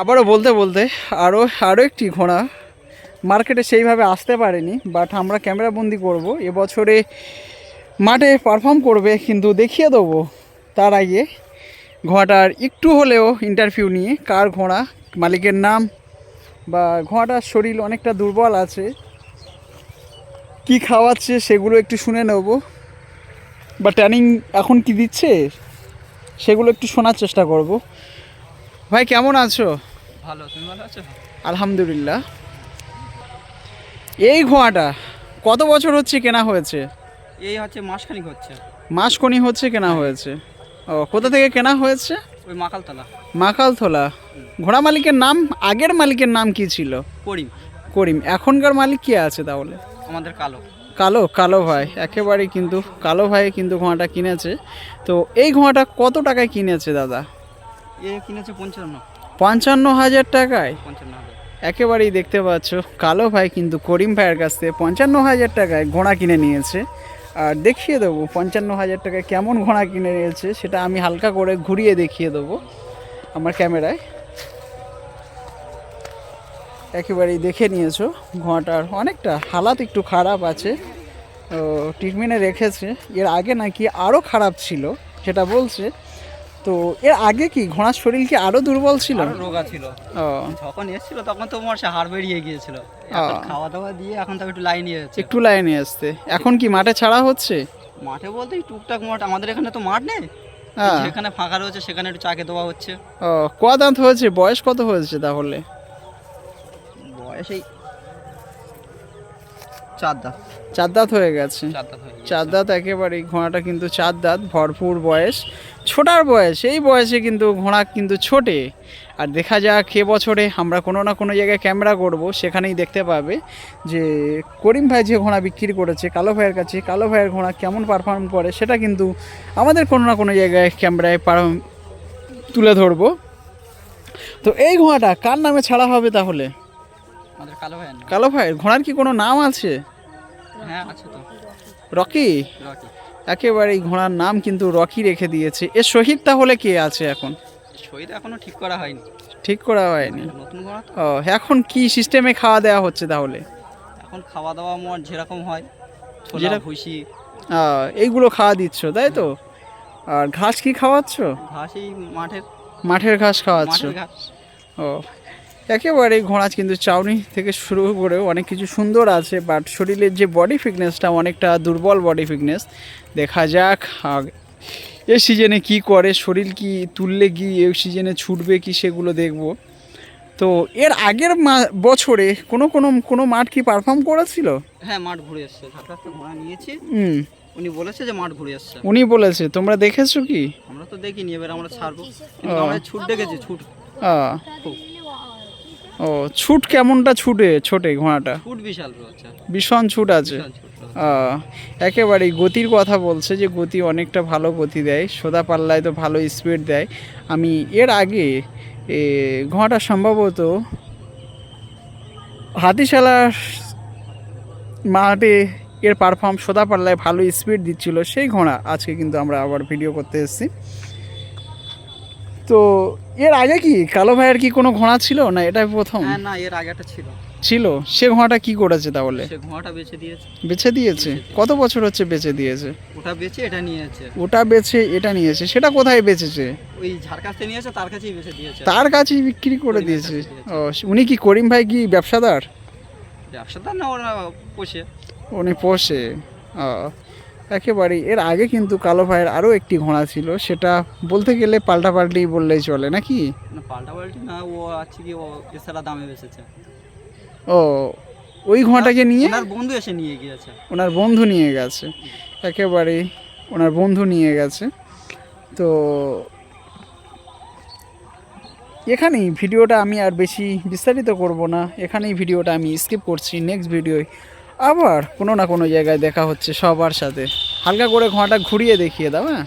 আবারও বলতে বলতে আরও আরও একটি ঘোড়া মার্কেটে সেইভাবে আসতে পারেনি বাট আমরা ক্যামেরা বন্দি করব। এবছরে মাঠে পারফর্ম করবে, কিন্তু দেখিয়ে দেবো তার আগে ঘোড়াটার একটু হলেও ইন্টারভিউ নিয়ে কার ঘোড়া, মালিকের নাম বা ঘোড়াটার শরীর অনেকটা দুর্বল আছে, কি খাওয়াচ্ছে সেগুলো একটু শুনে নেব। বা ট্যানিং এখন কি দিচ্ছে সেগুলো একটু শোনার চেষ্টা করব। ভাই কেমন আছো? ভালো তুমি ভালো আছো? আলহামদুলিল্লাহ। এই ঘোড়াটা কত বছর হচ্ছে কেনা হয়েছে? এই হচ্ছে মাসখানিক হচ্ছে। মাসকনি হচ্ছে কেনা হয়েছে। ও কোথা থেকে কেনা হয়েছে? ওই মাকালতলা। মাকালথোলা ঘোড়া মালিকের নাম আগের মালিকের নাম কি ছিল? করিম। করিম। এখনকার মালিক কে আছে তাহলে? আমাদের কালো। কালো কালো ভাই। একেবারে কিন্তু কালো ভাই কিন্তু ঘোড়াটা কিনেছে। তো এই ঘোড়াটা কত টাকায় কিনেছে দাদা? এ কিনেছে পঞ্চান্ন। পঞ্চান্ন হাজার টাকায়? পঞ্চান্ন হাজার। একেবারেই দেখতে পাচ্ছ। কালো ভাই কিন্তু করিম ভাইয়ের কাছ থেকে পঞ্চান্ন হাজার টাকায় ঘোড়া কিনে নিয়েছে। আর দেখিয়ে দেবো পঞ্চান্ন হাজার টাকায় কেমন ঘোড়া কিনে নিয়েছে সেটা আমি হালকা করে ঘুরিয়ে দেখিয়ে দেবো আমার ক্যামেরায়। একেবারেই দেখে নিয়েছো ঘোড়াটার অনেকটা হালাত একটু খারাপ আছে। তো ট্রিটমেন্টে রেখেছে। এর আগে নাকি আরও খারাপ ছিল সেটা বলছে। তো এর আগে কি ঘোড়ার শরীর কি আরও দুর্বল ছিল? আরও রোগা ছিল। ও। যখন এসেছিল তখন তো তোমার সে হাড় বেরিয়ে গিয়েছিল। এখন খাওয়া দাওয়া দিয়ে এখন তাকে একটু লাইন যাচ্ছে একটু লাইনে আসতে এখন কি মাঠে ছাড়া হচ্ছে? মাঠে বলতে টুকটাক মাঠ আমাদের এখানে তো মাঠ নেই। হ্যাঁ। যেখানে ফাঁকা রয়েছে সেখানে একটু চাকে দেওয়া হচ্ছে। ও দাঁত হয়েছে? বয়স কত হয়েছে তাহলে? বয়স এই চার দাঁত। চার দাঁত হয়ে গেছে। চার দাঁত চার দাঁত একেবারেই ঘোড়াটা কিন্তু চার দাঁত ভরপুর বয়স। ছোটার বয়স এই বয়সে কিন্তু ঘোড়া কিন্তু ছোটে। আর দেখা যাক এ বছরে আমরা কোনো না কোনো জায়গায় ক্যামেরা করব সেখানেই দেখতে পাবে যে করিম ভাই যে ঘোড়া বিক্রি করেছে কালো ভাইয়ের কাছে কালো ভাইয়ের ঘোড়া কেমন পারফর্ম করে সেটা কিন্তু আমাদের কোনো না কোনো জায়গায় ক্যামেরায় পার- তুলে ধরবো। তো এই ঘোড়াটা কার নামে ছাড়া হবে তাহলে? আমাদের কালো ভাই কালো ঘোড়ার কি কোনো নাম আছে? হ্যাঁ আছে তো। রকি? রকি। একেবারে ঘোড়ার নাম কিন্তু রকি রেখে দিয়েছে। এর শহীদ তাহলে কে আছে এখন? শরীর এখনও ঠিক করা হয়নি। ঠিক করা হয়নি? নতুন ঘোড়া তো। ও এখন কি সিস্টেমে খাওয়া দেওয়া হচ্ছে তাহলে? এখন খাওয়া দাওয়া মোট যেরকম হয় ছোলা যেরকম- এইগুলো খাওয়া দিচ্ছ তাই তো? আর ঘাস কি খাওয়াচ্ছ? ঘাস এই মাঠের মাঠের ঘাস খাওয়াচ্ছ? ও একেবারে ঘোড়া কিন্তু চাউনি থেকে শুরু করে অনেক কিছু সুন্দর আছে বাট শরীরের যে বডি ফিটনেসটা অনেকটা দুর্বল বডি ফিটনেস দেখা যাক এই সিজনে কি করে শরীর কি তুললে কি এই সিজনে ছুটবে কি সেগুলো দেখব। তো এর আগের মা- বছরে কোনো কোনো কোনো মাঠ কি পারফর্ম করেছিল? হ্যাঁ মাঠ ঘুরে এসছে। ঘোড়া নিয়েছি। হুম। উনি বলেছে যে মাঠ ঘুরে এসছে। উনি বলেছে তোমরা দেখেছ কি? আমরা তো দেখিনি এবার আমরা ছাড়বো। আমরা ছুট দেখেছি ছুট খুব। ও ছুট কেমনটা ছুটে ছোটে ঘোড়াটা? ছুট বিশাল রয়েছে ভীষণ ছুট আছে। একেবারেই গতির কথা বলছে যে গতি অনেকটা ভালো গতি দেয় সোদা পাল্লায় তো ভালো স্পিড দেয়। আমি এর আগে এ, ঘোড়াটা সম্ভবত হাতিশালার মাঠে এর পারফর্ম সোদা পাল্লায় ভালো স্পিড দিচ্ছিল সেই ঘোড়া। আজকে কিন্তু আমরা আবার ভিডিও করতে এসেছি। তো এর আগে কি কালো ভাইয়ের কি কোনো ঘোড়া ছিল না এটাই প্রথম? হ্যাঁ না এর আগে একটা ছিল। ছিল? সে ঘোড়াটা কি করেছে তাহলে? সে ঘোড়াটা বেছে দিয়েছে। বেছে দিয়েছে? কত বছর হচ্ছে বেচে দিয়েছে? ওটা বেচে এটা নিয়েছে। ওটা বেচে এটা নিয়েছে। সেটা কোথায় বেচেছে ওই ঝাড় কাছ নিয়েছে তার কাছেই বেছে দিয়েছে। তার কাছেই বিক্রি করে দিয়েছে। দিয়েছে। ও উনি কি করিম ভাই কি ব্যবসাদার? ব্যবসাদার না ওরা পোষে। উনি পোষে ও, একেবারেই। এর আগে কিন্তু কালো ভাইয়ের আরও একটি ঘোড়া ছিল সেটা বলতে গেলে পাল্টাপাল্টি বললেই চলে নাকি? না পাল্টা পাল্টি না ও আছে কি ও এছাড়া দামে বেচেছে। ও ওই ঘোড়াটাকে নিয়ে? ওনার বন্ধু এসে নিয়ে গিয়েছে। ওনার বন্ধু নিয়ে গেছে একেবারে ওনার বন্ধু নিয়ে গেছে। তো এখানেই ভিডিওটা আমি আর বেশি বিস্তারিত করব না এখানেই ভিডিওটা আমি স্কিপ করছি নেক্সট ভিডিওয় আবার কোনো না কোনো জায়গায় দেখা হচ্ছে সবার সাথে। হালকা করে ঘোড়াটা ঘুরিয়ে দেখিয়ে দাও হ্যাঁ?